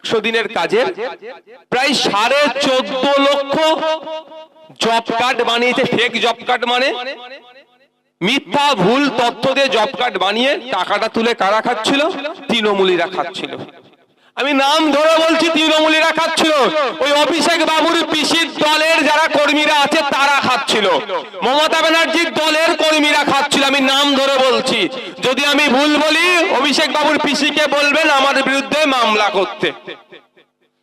একশো দিনের কাজের প্রায় সাড়ে চোদ্দ লক্ষ জব কার্ড বানিয়েছে। ফেক জব কার্ড মানে মিথ্যা, ভুল তথ্য দিয়ে জব কার্ড বানিয়ে টাকাটা তুলে কারা খাচ্ছিল? তৃণমূলীরা খাচ্ছিল। আমি নাম ধরে বলছি, তৃণমূলীরা খাচ্ছিল। ওই অভিষেক বাবুর পিসির দলের যারা কর্মীরা আছে, তারা খাচ্ছিল। মমতা ব্যানার্জির দলের কর্মীরা খাচ্ছিল। আমি নাম ধরে যদি আমি ভুল বলি অভিষেক বাবুর পিসিকে বলবেন আমার বিরুদ্ধে মামলা করতে।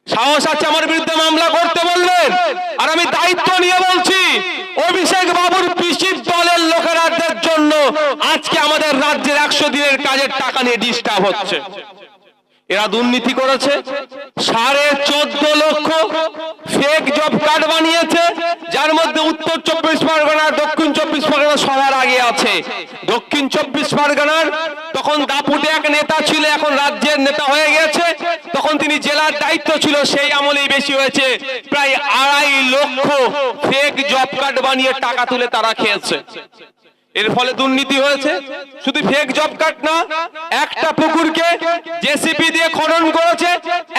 সাহস আছে আমার বিরুদ্ধে মামলা করতে বলবেন। আর আমি দায়িত্ব নিয়ে বলছি অভিষেক বাবুর পিসির দলের লোকেরাদের জন্য আজকে আমাদের রাজ্যের একশো দিনের কাজের টাকা নিয়ে ডিস্টার্ব হচ্ছে। এরা দুর্নীতি করেছে, সাড়ে চোদ্দ লক্ষ ফেক জব কার্ড বানিয়েছে, যার মধ্যে উত্তর চব্বিশ পরগনা সবার আগে আছে। দক্ষিণ চব্বিশ পরগনার তখন দাপুটে এক নেতা ছিল, এখন রাজ্যের নেতা হয়ে গেছে। তখন তিনি জেলার দায়িত্ব ছিল, সেই আমলেই বেশি হয়েছে। প্রায় আড়াই লক্ষ ফেক জব কার্ড বানিয়ে টাকা তুলে তারা খেয়েছে। এর ফলে দুর্নীতি হয়েছে। শুধু ফেক জব কার্ড না, একটা পুকুরকে জেসিপি দিয়ে খনন করেছে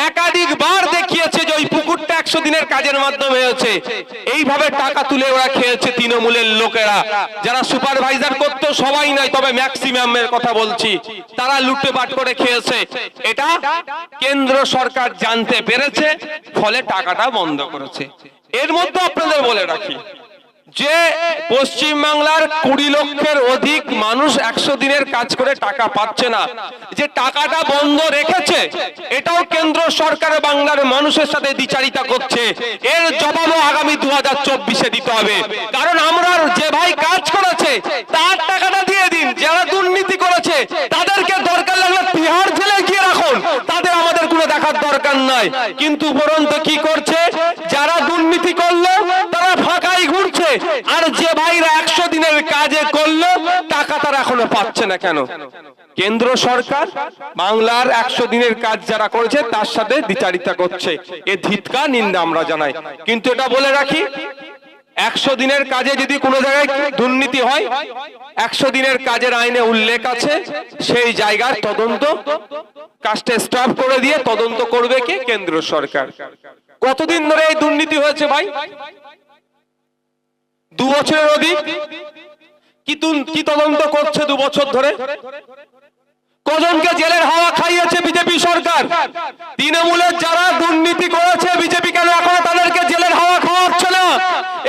একাধিকবার দেখিয়েছে যে ওই পুকুরটা একশো দিনের কাজের মাধ্যমে হয়েছে এইভাবে টাকা তুলে ওরা খেয়েছে তৃণমূলের লোকেরা। যারা সুপারভাইজার করতো সবাই নয়, তবে ম্যাক্সিমামের কথা বলছি। তারা লুটেপাট করে খেয়েছে। এটা কেন্দ্র সরকার জানতে পেরেছে, ফলে টাকাটা বন্ধ করেছে। এর মধ্যে আপনাদের বলে রাখি যে পশ্চিম বাংলার কুড়ি লক্ষের অধিক মানুষ একশো দিনের কাজ করে টাকা পাচ্ছে না। যে টাকাটা বন্ধ রেখেছে, এটাও কেন্দ্র সরকার বাংলার মানুষের সাথে দ্বিচারিতা করছে। এর জবাবও আগামী দু হাজার চব্বিশে দিতে হবে। কারণ আমরা যে ভাই কাজ করেছে, তার টাকাটা দিয়ে দিন। যারা দুর্নীতি করেছে, তাদেরকে দরকার লাগলে তিহার জেলে গিয়ে রাখুন। তাদের আমাদের কোনো দেখার দরকার নাই। কিন্তু উপরন্ত কি করছে, যারা দুর্নীতি করল আর যে ভাইরা একশো দিনের কাজে করল, টাকা তারা এখনও পাচ্ছে না কেন? কেন্দ্র সরকার, বাংলার একশো দিনের কাজ যারা করেছে, তার সাথে দ্বিচারিতা করছে। এ ধিৎকা নিন্দা আমরা জানাই। কিন্তু এটা বলে রাখি, একশো দিনের কাজে যদি কোনো জায়গায় দুর্নীতি হয়, একশো দিনের কাজের আইনে উল্লেখ আছে, সেই জায়গার তদন্ত কাজটা স্টপ করে দিয়ে তদন্ত করবে কে? কেন্দ্র সরকার। কতদিন ধরে এই দুর্নীতি হয়েছে ভাই? দু বছরের অধিক কি কি তদন্ত করছে দু বছর ধরে? কজনকে জেলের হাওয়া খাইয়েছে বিজেপি সরকার? তৃণমূলের যারা দুর্নীতি করেছে, বিজেপি কেন এখনও তাদেরকে জেলের হাওয়া খাওয়াচ্ছে না?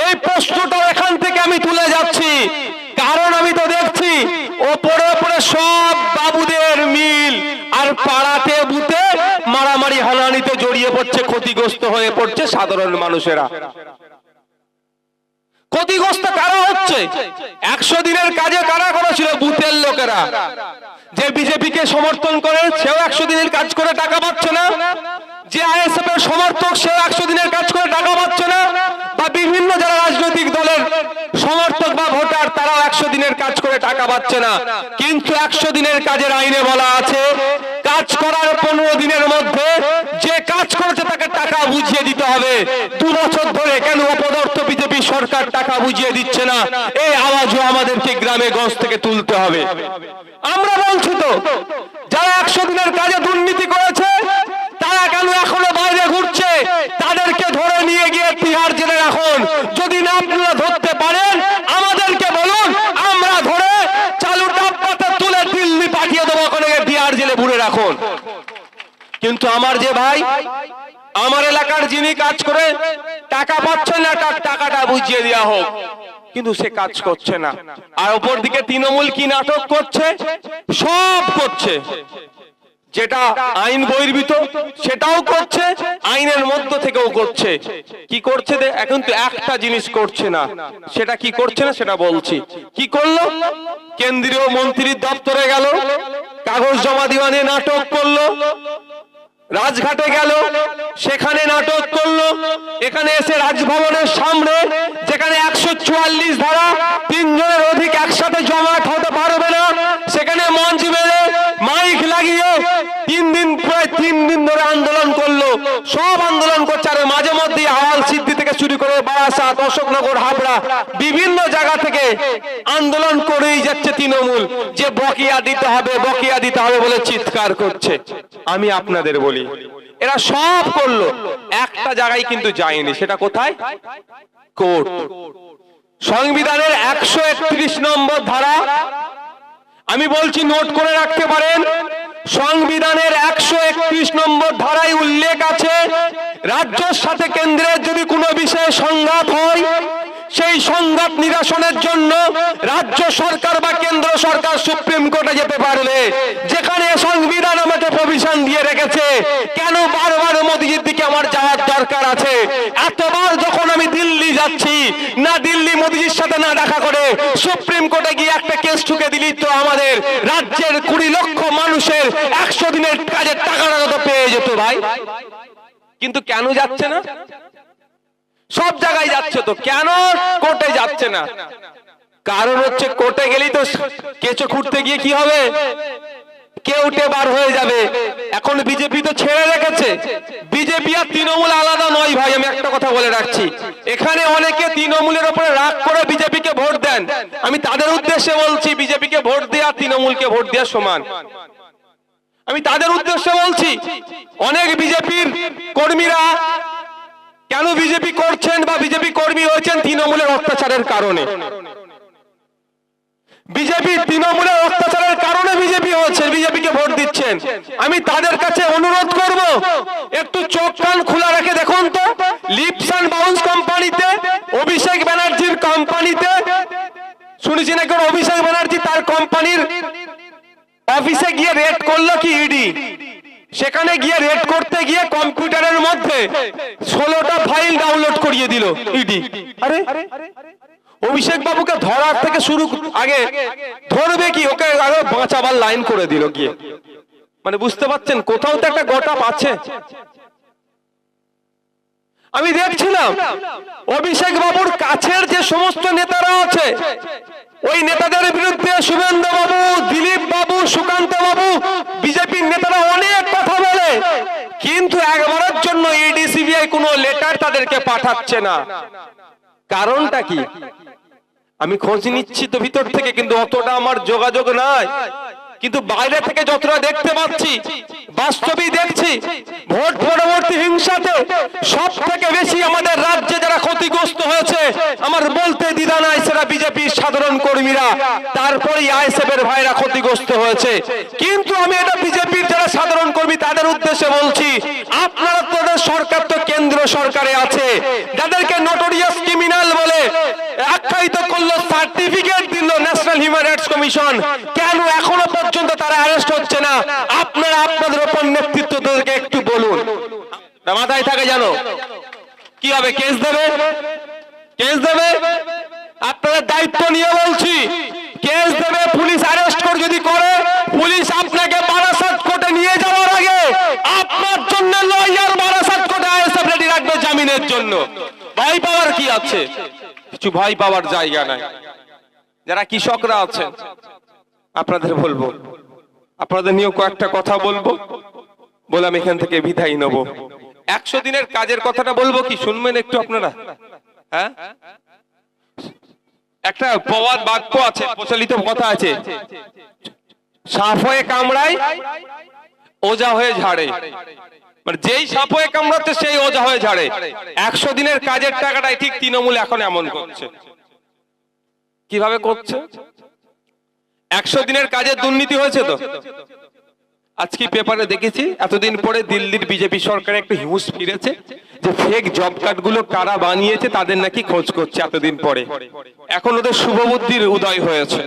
এই প্রশ্নটা এখান থেকে আমি তুলে যাচ্ছি। কারণ আমি তো দেখছি, ওপরে ওপরে সব বাবুদের মিল, আর পাড়াতে বুতে মারামারি হানানিতে জড়িয়ে পড়ছে, ক্ষতিগ্রস্ত হয়ে পড়ছে সাধারণ মানুষেরা। ক্ষতিগ্রস্ত কারা হচ্ছে? একশো দিনের কাজে কারা করেছিল বুথের লোকেরা। যে বিজেপিকে সমর্থন করে, সেও একশো দিনের কাজ করে টাকা পাচ্ছে না। যে আইএসএফ এর সমর্থক, সেও একশো দিনের কাজ করে টাকা পাচ্ছে না। বা বিভিন্ন যারা রাজনৈতিক দলের সমর্থক বা ভোটার, তারাও একশো দিনের কাজ করে টাকা পাচ্ছে না। কিন্তু একশো দিনের কাজের আইনে বলা আছে, কাজ করার পনেরো দিনের মধ্যে যে কাজ করেছে তাকে টাকা বুঝিয়ে দিতে হবে। দু বছর ধরে কেন অপদার্থ সরকার টাকা বুঝিয়ে দিচ্ছে না। এই আওয়াজও আমাদেরকে গ্রামে গঞ্জ থেকে তুলতে হবে। আমরা বলছি তো, যারা একশো দিনের কাজে দুর্নীতি করেছে, তারা কেন এখনও বাইরে ঘুরছে? তাদেরকে ধরে নিয়ে গিয়ে তিহার জেলে রাখুন। যদি না আপনারা ধরতে পারেন, আমাদেরকে বলুন, আমরা ধরে চালু ডাব্বাতে তুলে দিল্লি পাঠিয়ে দেবো, ওখানে তিহার জেলে ভুলে রাখুন। কিন্তু আমার যে ভাই আমার এলাকার যিনি কাজ করে, টাকা পাচ্ছেন না, তার টাকাটা বুঝিয়ে দেওয়া হোক। কিন্তু সে কাজ করছে না। আর ওপর দিকে তৃণমূল কি নাটক করছে? সব করছে। যেটা আইন বহির্ভূত, সেটাও করছে, আইনের মধ্য থেকেও করছে। কি করছে এখন তো একটা জিনিস করছে না। সেটা কি করছে না, সেটা বলছি। কি করল? কেন্দ্রীয় মন্ত্রীর দপ্তরে গেল, কাগজ জমা দেওয়া নিয়ে নাটক করল। রাজঘাটে গেল সেখানে নাটক করল এখানে এসে রাজভবনের সামনে যেখানে একশো চুয়াল্লিশ ধারা তিনজনের অধিক একসাথে জমাট হতে পারবে না সেখানে মঞ্চ বেঁধে মাইক লাগিয়ে তিন দিন প্রায় তিন দিন ধরে আন্দোলন করল সব আন্দোলন করছে আর মাঝে মধ্যে হাওয়াল শুরু করে বারাসাত অশোকনগর হাবড়া, বিভিন্ন জায়গা থেকে আন্দোলন করেই যাচ্ছে তৃণমূল। যে বকেয়া দিতে হবে, বকিয়া দিতে হবে বলে চিৎকার করছে। আমি আপনাদের বলি, এরা সব করল। একটা জায়গায় কিন্তু যায়নি, সেটা কোথায়? কোর্ট। সংবিধানের একশো একত্রিশ নম্বর ধারা, আমি বলছি, নোট করে রাখতে পারেন সংবিধানের একশো একত্রিশ নম্বর ধারায় উল্লেখ আছে, রাজ্যের সাথে কেন্দ্রের যদি কোনো বিষয়ে সংঘাত হয়, সেই সংঘাত নিরসনের জন্য রাজ্য সরকার বা কেন্দ্র সরকার সুপ্রিম কোর্টে যেতে পারবে। যেখানে সংবিধান আমাকে প্রভিশন দিয়ে রেখেছে, কেন বারবার মোদিজির দিকে আমার যাওয়ার দরকার আছে? এতবার যখন যাচ্ছি। না দিল্লি মোদিজির সাথে না দেখা করে সুপ্রিম কোর্টে গিয়ে একটা কেস ঠুকে দিলি তো আমাদের রাজ্যের কুড়ি লক্ষ মানুষের একশো দিনের কাজের টাকাটা তো পেয়ে যেত ভাই। কিন্তু কেন যাচ্ছে না? সব জায়গায় যাচ্ছে তো। কেন কোর্টে যাচ্ছে না? কারণ হচ্ছে কোর্টে গেলেই তো কেঁচো খুঁড়তে গিয়ে কি হবে? কেউ কেউটে বার হয়ে যাবে। এখন বিজেপি তো ছেড়ে রেখেছে। বিজেপি আর তৃণমূল আলাদা নয় ভাই আমি একটা কথা বলে রাখছি। এখানে অনেকে তৃণমূলের উপরে রাগ করে বিজেপিকে ভোট দেন। আমি তাদের উদ্দেশ্যে বলছি, বিজেপিকে ভোট দেওয়া তৃণমূলকে ভোট দেওয়া সমান। আমি তাদের উদ্দেশ্যে বলছি, অনেক বিজেপির কর্মীরা কেন বিজেপি করছেন বা বিজেপি কর্মী হয়েছেন তৃণমূলের অত্যাচারের কারণে? বিজেপি তৃণমূলের অত্যাচারের কারণে বিজেপি হচ্ছে বিজেপিকে ভোট দিচ্ছেন। আমি তাদের কাছে অনুরোধ করব, একটু চোখ কান খোলা রেখে দেখুন তো। অভিষেক ব্যানার্জির কোম্পানিতে, শুনেছি নাকি অভিষেক ব্যানার্জি তার কোম্পানির অফিসে গিয়ে রেড করল কি ইডি সেখানে গিয়ে রেড করতে গিয়ে কম্পিউটারের মধ্যে ষোলোটা ফাইল ডাউনলোড করিয়ে দিল ইডি আরে, অভিষেক বাবুকে ধরার থেকে শুরু আগে ধরবে কি? ওকে আগে বাঁচাবার লাইন করে দিল গিয়ে। মানে বুঝতে পারছেন? কোথাও তো একটা গোটা আছে। আমি দেখছিলাম অভিষেক বাবুর কাছের যে সমস্ত নেতারা আছে, ওই নেতাদের বিরুদ্ধে শুভেন্দু বাবু, দিলীপ বাবু, সুকান্ত বাবু বিজেপির নেতারা অনেক কথা বলে, কিন্তু একবারের জন্য ইডি সিবিআই কোনো লেটার তাদেরকে পাঠাচ্ছে না। কারণটা কি? আমি খোঁজ নিচ্ছি তো ভিতর থেকে, কিন্তু অতটা আমার যোগাযোগ নাই। কিন্তু বাইরে থেকে যতটা দেখতে পাচ্ছি, বাস্তবেই দেখছি ভোট পরবর্তী হিংসাতে সব থেকে বেশি আমাদের রাজ্যে যারা ক্ষতিগ্রস্ত হয়েছে, আমার বলতে দ্বিধা নাই সেটা বিজেপির সাধারণ কর্মীরা। তারপরেই আইএসএফ এর ভাইরা ক্ষতিগ্রস্ত হয়েছে। কিন্তু আমি এটা বিজেপির যারা সাধারণ কর্মী, তাদের উদ্দেশ্যে বলছি, আপনারা তোদের সরকার তো কেন্দ্র সরকারে আছে। যাদেরকে নোটোরিয়াস ক্রিমিনাল বলে আখ্যায়িত করল সার্টিফিকেট দিল ন্যাশনাল হিউম্যান রাইটস কমিশন কেন এখনও পর্যন্ত তারা অ্যারেস্ট হচ্ছে না? আপনারা আপনাদের ওপর নেতৃত্ব মাথায় থাকে জানো কি হবে, কেস দেবে? কেস দেবে? আপনাদের দায়িত্ব নিয়ে বলছি। কেস দেবে, পুলিশ অ্যারেস্ট করে যদি করে, পুলিশ আপনাকে বারাসাত কোর্টে নিয়ে যাওয়ার আগে আপনার জন্য লয়ার বারাসাত কোর্টে আইএসএফ রেডি রাখবে জামিনের জন্য। ভয় পাওয়ার কি আছে? কিছু ভয় পাওয়ার জায়গা নাই। যারা কৃষকরা আছেন, আপনাদের বলব। আপনাদের নিয়েও কয়েকটা কথা বলব। বলে আমি এখান থেকে বিদায় নেব। একশো দিনের কাজের কথাটা বলব কি? শুনবেন একটু আপনারা। হ্যাঁ? একটা প্রবাদ বাক্য আছে, প্রচলিত কথা আছে। সাপ হয়ে কামড়ায়, ওজা হয়ে ঝাড়ে। মানে যেই সাপ হয়ে কামড়াচ্ছে, সেই ওজা হয়ে ঝাড়ে। একশো দিনের কাজের টাকাটাই ঠিক তৃণমূল এখন এমন করছে। কীভাবে করছে? একশো দিনের কাজের দুর্নীতি হয়েছে তো? আজকে পেপারে দেখেছি, এতদিন পরে দিল্লির বিজেপি সরকার একটা হিউজ ফিরেছে, যে ফেক জব কার্ডগুলো কারা বানিয়েছে তাদের নাকি খোঁজ করছে এতদিন পরে। এখন ওদের শুভবুদ্ধির উদয় হয়েছে।